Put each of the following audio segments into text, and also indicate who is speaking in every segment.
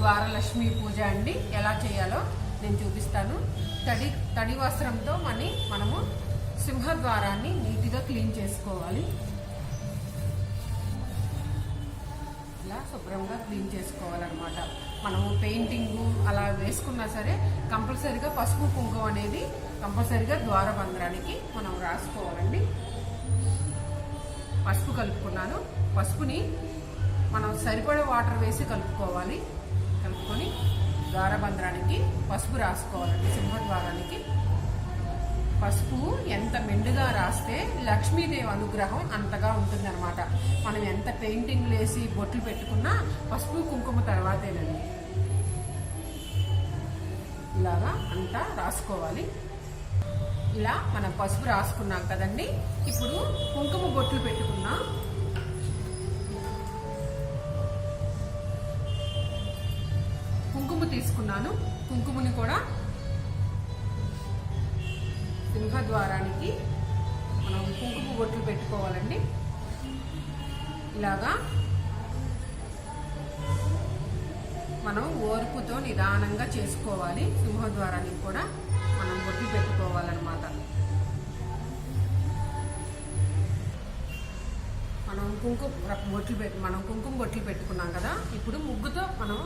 Speaker 1: ద్వారలక్ష్మి పూజ అండి. ఎలా చేయాలో నేను చూపిస్తాను. తడి తడి వస్త్రంతో మని మనము సింహద్వారాన్ని నీట్గా క్లీన్ చేసుకోవాలి. ఇలా శుభ్రంగా క్లీన్ చేసుకోవాలన్నమాట. మనము పెయింటింగ్ అలా వేసుకున్నా సరే కంపల్సరీగా పసుపు కుంకుమ అనేది కంపల్సరీగా ద్వారబంధ్రానికి మనం రాసుకోవాలండి. పసుపు కలుపుకున్నాను. పసుపుని మనం సరిపడే వాటర్ వేసి కలుపుకోవాలి. కలుపుకొని ద్వారబంధ్రానికి పసుపు రాసుకోవాలండి సింహద్వారానికి. పసుపు ఎంత మెండుగా రాస్తే లక్ష్మీదేవి అనుగ్రహం అంతగా ఉంటుందన్నమాట. మనం ఎంత పెయింటింగ్ వేసి బొట్లు పెట్టుకున్నా పసుపు కుంకుమ తర్వాతేనండి. ఇలాగా అంతా రాసుకోవాలి. ఇలా మనం పసుపు రాసుకున్నాం కదండి. ఇప్పుడు కుంకుమ బొట్లు పెట్టుకున్నాం. తీసుకున్నాను. కుంకుమని కూడా సింహద్వారానికి మనం కుంకుమ బొట్లు పెట్టుకోవాలండి. ఇలాగా మనం ఓర్పుతో నిదానంగా చేసుకోవాలి. సింహద్వారానికి కూడా మనం బొట్లు పెట్టుకోవాలన్నమాట. మనం కుంకుమ బొట్లు పెట్టి మనం కుంకుమ బొట్లు పెట్టుకున్నాం కదా. ఇప్పుడు ముగ్గుతో మనం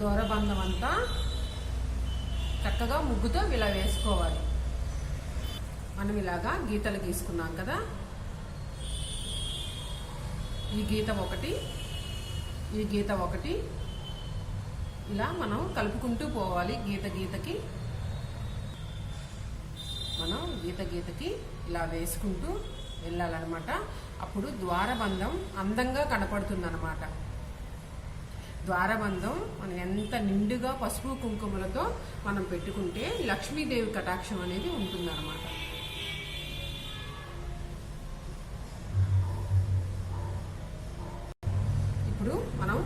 Speaker 1: దూరబంధం అంతా చక్కగా ముగ్గుతో ఇలా వేసుకోవాలి. మనం ఇలాగా గీతలు గీసుకున్నాం కదా? ఈ గీత ఒకటి ఈ గీత ఒకటి. ఇలా మనం కలుపుకుంటూ పోవాలి గీత గీతకి. మనం గీత గీతకి ఇలా వేసుకుంటూ వెళ్ళాలన్నమాట. అప్పుడు ద్వారబంధం అందంగా కనపడుతుంది అనమాట ద్వారబంధం మనం ఎంత నిండుగా పసుపు కుంకుమలతో మనం పెట్టుకుంటే లక్ష్మీదేవి కటాక్షం అనేది ఉంటుందన్నమాట. ఇప్పుడు మనం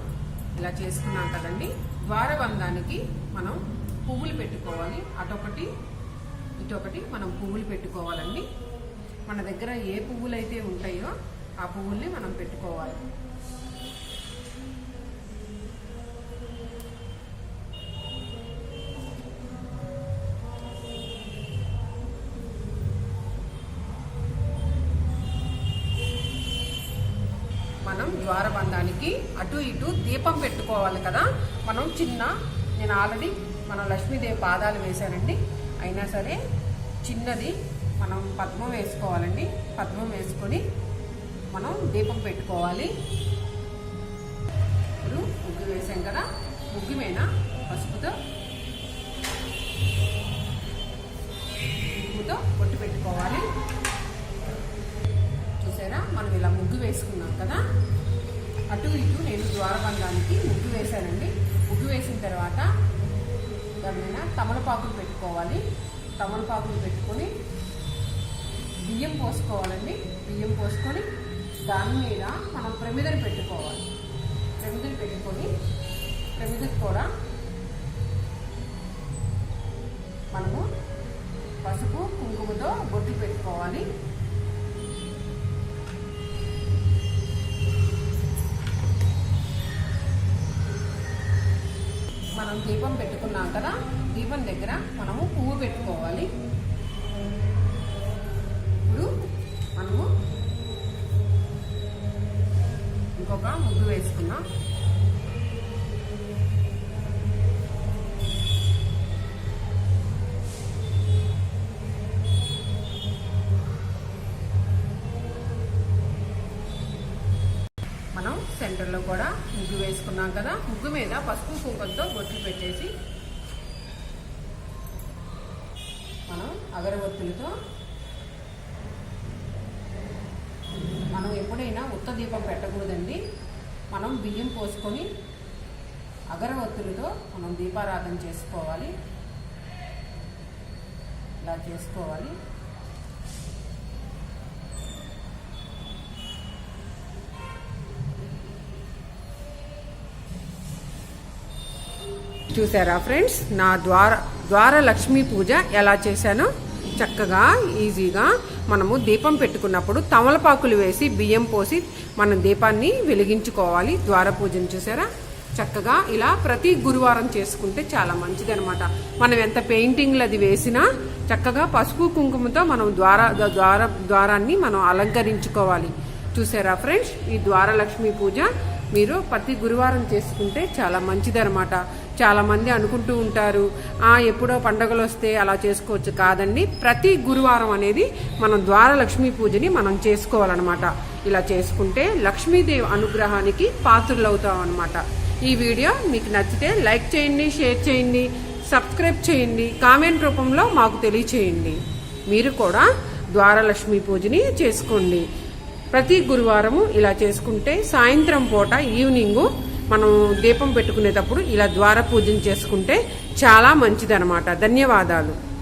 Speaker 1: ఇలా చేసుకున్నాం కదండి. ద్వారబంధానికి మనం పువ్వులు పెట్టుకోవాలి. అటొకటి ఇటొకటి మనం పువ్వులు పెట్టుకోవాలండి. మన దగ్గర ఏ పువ్వులు అయితే ఉంటాయో ఆ పువ్వుల్ని మనం పెట్టుకోవాలి. ద్వారబంధానికి అటు ఇటు దీపం పెట్టుకోవాలి కదా. మనం చిన్న నేను ఆల్రెడీ మనం లక్ష్మీదేవి పాదాలు వేశానండి. అయినా సరే చిన్నది మనం పద్మం వేసుకోవాలండి. పద్మం వేసుకొని మనం దీపం పెట్టుకోవాలి. ఇప్పుడు ముగ్గు వేసాం కదా. ముగ్గు మీద పసుపుతో ముగ్గుతో పొట్టు పెట్టుకోవాలి. చూసారా? మనం ఇలా ముగ్గు వేసుకున్నాం కదా. అటు ఇటు నేను ద్వారబంధానికి ముగ్గు వేశానండి. ముగ్గు వేసిన తర్వాత దాని తమలపాకులు పెట్టుకోవాలి. తమలపాకులు పెట్టుకొని బియ్యం పోసుకోవాలండి. బియ్యం పోసుకొని దాని మీద మనం మనం దీపం పెట్టుకున్నాం కదా దీపం దగ్గర మనము పువ్వు పెట్టుకోవాలి. ఇప్పుడు మనము ఇంకొక ముగ్గు వేసుకున్నాం సెంటర్లో కూడా ముగ్గు వేసుకున్నాం కదా. ముగ్గు మీద పసుపు కుంకుమతో బొట్లు పెట్టేసి మనం అగరబత్తులతో మనం ఎప్పుడైనా ఉత్త దీపం పెట్టకూడదండి. మనం బియ్యం పోసుకొని అగరవత్తులతో మనం దీపారాధన చేసుకోవాలి. ఇలా చేసుకోవాలి. చూసారా ఫ్రెండ్స్? నా ద్వార ద్వార లక్ష్మీ పూజ ఎలా చేశానో చక్కగా ఈజీగా మనము దీపం పెట్టుకున్నప్పుడు తమలపాకులు వేసి బియ్యం పోసి మనం దీపాన్ని వెలిగించుకోవాలి. ద్వార పూజను చూసారా? చక్కగా ఇలా ప్రతి గురువారం చేసుకుంటే చాలా మంచిది అనమాట మనం ఎంత పెయింటింగ్లు అది వేసినా చక్కగా పసుపు కుంకుమతో మనం ద్వార ద్వార ద్వారాన్ని మనం అలంకరించుకోవాలి. చూసారా ఫ్రెండ్స్? ఈ ద్వారలక్ష్మి పూజ మీరు ప్రతి గురువారం చేసుకుంటే చాలా మంచిదనమాట చాలామంది అనుకుంటూ ఉంటారు ఆ ఎప్పుడో పండగలు వస్తే అలా చేసుకోవచ్చు కాదండి. ప్రతి గురువారం అనేది మనం ద్వారలక్ష్మీ పూజని మనం చేసుకోవాలన్నమాట. ఇలా చేసుకుంటే లక్ష్మీదేవి అనుగ్రహానికి పాత్రులవుతాం అనమాట ఈ వీడియో మీకు నచ్చితే లైక్ చేయండి షేర్ చేయండి సబ్స్క్రైబ్ చేయండి కామెంట్ రూపంలో మాకు తెలియచేయండి. మీరు కూడా ద్వారలక్ష్మి పూజని చేసుకోండి. ప్రతి గురువారము ఇలా చేసుకుంటే సాయంత్రం పూట ఈవినింగ్ మనం దీపం పెట్టుకునేటప్పుడు ఇలా ద్వార పూజ చేసుకుంటే చాలా మంచిదన్నమాట. ధన్యవాదాలు.